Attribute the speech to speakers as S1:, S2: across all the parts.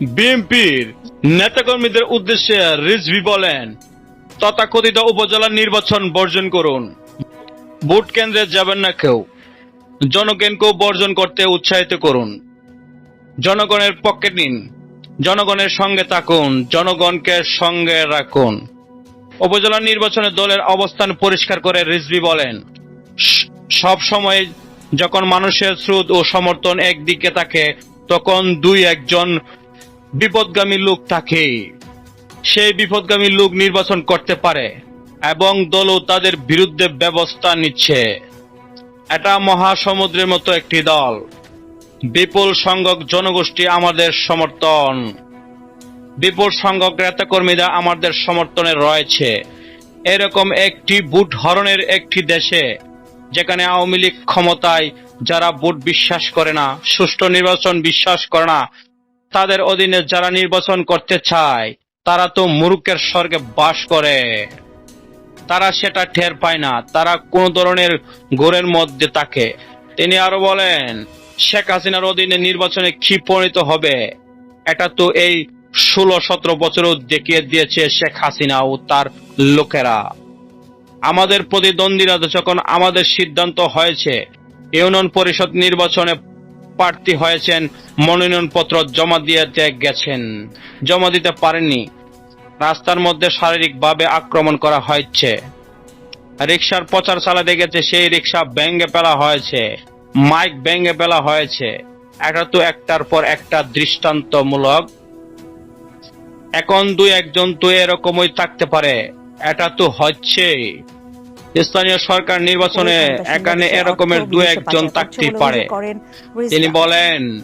S1: বিএনপির নেতাকর্মীদের উদ্দেশ্যে রিজভি বলেন, তথাকথিত উপজেলা নির্বাচন বর্জন করুন। ভোট কেন্দ্রে যাবেন না কেউ। জনগণকেও বর্জন করতে উৎসাহিত করুন। জনগণের পক্ষে নিন। জনগণের সঙ্গে থাকুন। জনগণকে সঙ্গে রাখুন। উপজেলা নির্বাচনে দলের অবস্থান পরিষ্কার করে রিজভি বলেন সব সময় যখন মানুষের স্রোত ও সমর্থন একদিকে থাকে, তখন দুই একজন বিপদগামী লোক থাকে সেই বিপদগামী লোক নির্বাচন করতে পারে এবং দলও তাদের বিরুদ্ধে ব্যবস্থা নিচ্ছে। এটা মহাসমুদ্রের মতো একটি দল। বিপুল সংখ্যক জনগোষ্ঠী আমাদের সমর্থন। বিপুল সংখ্যক নেতাকর্মীরা আমাদের সমর্থনে রয়েছে। এরকম একটি বুট হরণের একটি দেশে, যেখানে আওয়ামী লীগ ক্ষমতায় যারা ভোট বিশ্বাস করে না, সুষ্ঠু নির্বাচন বিশ্বাস করে না তাদের অধীনে যারা নির্বাচন করতে চায়, তারা তো মুরুকের স্বর্গে বাস করে। তারা সেটা টের পায় না। তারা কোন ধরনের গোরের মধ্যে থাকে। তিনি আরও বলেন, শেখ হাসিনার অধীনে নির্বাচনে কি পরিণত হবে? এটা তো এই ষোলো সতেরো বছরও দেখিয়ে দিয়েছে শেখ হাসিনা ও তার লোকেরা। আমাদের প্রতিদ্বন্দ্বীরা যখন আমাদের সিদ্ধান্ত হয়েছে, ইউনিয়ন পরিষদ নির্বাচনে প্রার্থী হয়েছেন, মনোনয়নপত্র জমা দিতে গেছেন। জমা দিতে পারেননি। রাস্তার মধ্যে শারীরিকভাবে আক্রমণ করা হয়েছে। রিক্সার প্রচার চালাতে গেছে, সেই রিক্সা ভেঙে ফেলা হয়েছে। মাইক ভেঙে ফেলা হয়েছে। এটা তো একটার পর একটা দৃষ্টান্তমূলক। এখন দুই একজন তো এরকমই থাকতে পারে। এটা তো হচ্ছে স্থানীয় সরকার নির্বাচনে এখানে এরকমের দু একজন থাকতে পারে। তিনি বলেন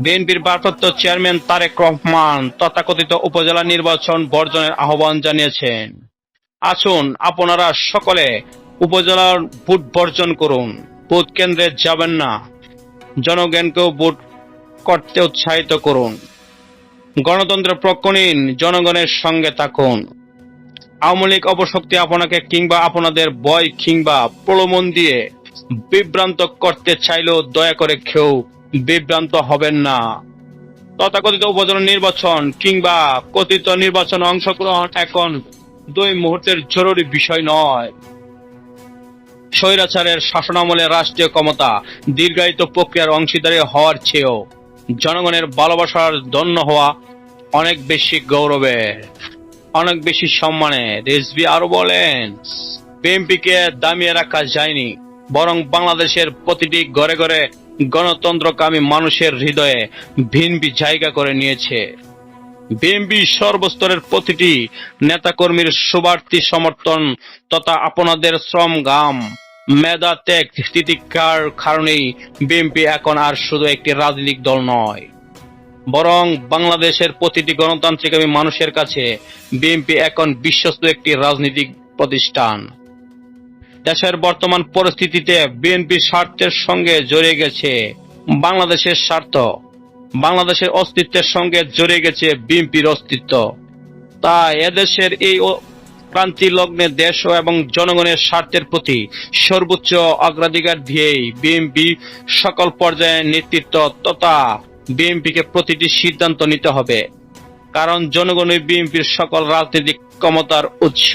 S1: বিএনপির ভারপ্রাপ্ত চেয়ারম্যান তারেক রহমান তথাকথিত উপজেলা নির্বাচন বর্জনের আহ্বান জানিয়েছেন। আসুন আপনারা সকলে উপজেলার ভোট বর্জন করুন। ভোট কেন্দ্রে যাবেন না। জনগণকেও ভোট করতে উৎসাহিত করুন। গণতন্ত্র নিন জনগণের সঙ্গে থাকুন। আওয়ামী লীগ অপশক্তি আপনাকে কিংবা আপনাদের বয় কিংবা প্রলোমন দিয়ে বিভ্রান্ত করতে চাইলেও দয়া করে কেউ বিভ্রান্ত হবেন না। তথাকথিত উপজেলা নির্বাচন কিংবা কথিত নির্বাচন অংশগ্রহণ এখন দুই মুহূর্তের জরুরি বিষয় নয়। স্বৈরাচারের শাসনামলে রাষ্ট্রীয় ক্ষমতা দীর্ঘায়িত প্রক্রিয়ার অংশীদারি হওয়ার চেয়েও জনগণের ভালোবাসার ধন্য হওয়া অনেক বেশি গৌরবের। অনেক বেশি সম্মানে রেজবি আরও বলেন, বিএনপিকে দামিয়ে রাখা যায়নি, বরং বাংলাদেশের প্রতিটি ঘরে ঘরে গণতন্ত্রকামী মানুষের হৃদয়ে ভিনবি জায়গা করে নিয়েছে। বিএনপি সর্বস্তরের প্রতিটি নেতাকর্মীর সুবার্থী সমর্থন তথা আপনাদের শ্রম গাম, মেধা ত্যাগ, তিতিক্ষার কারণেই বিএনপি এখন আর শুধু একটি রাজনৈতিক দল নয়। বরং বাংলাদেশের প্রতিটি গণতান্ত্রিকামী মানুষের কাছে বিএনপি এখন বিশ্বস্ত একটি রাজনৈতিক প্রতিষ্ঠান। দেশের বর্তমান পরিস্থিতিতে বিএনপি স্বার্থের সঙ্গে জড়িয়ে গেছে বাংলাদেশের স্বার্থ। বাংলাদেশের অস্তিত্বের সঙ্গে জড়িয়ে গেছে বিএনপির অস্তিত্ব। তাই এদেশের এই ক্রান্তি লগ্নে দেশ এবং জনগণের স্বার্থের প্রতি সর্বোচ্চ অগ্রাধিকার দিয়েই বিএনপি সকল পর্যায়ে নেতৃত্ব তথা বিএনপিকে প্রতিটি সিদ্ধান্ত নিতে হবে কারণ জনগণই বিএনপির সকল রাজনৈতিক ক্ষমতার উৎস।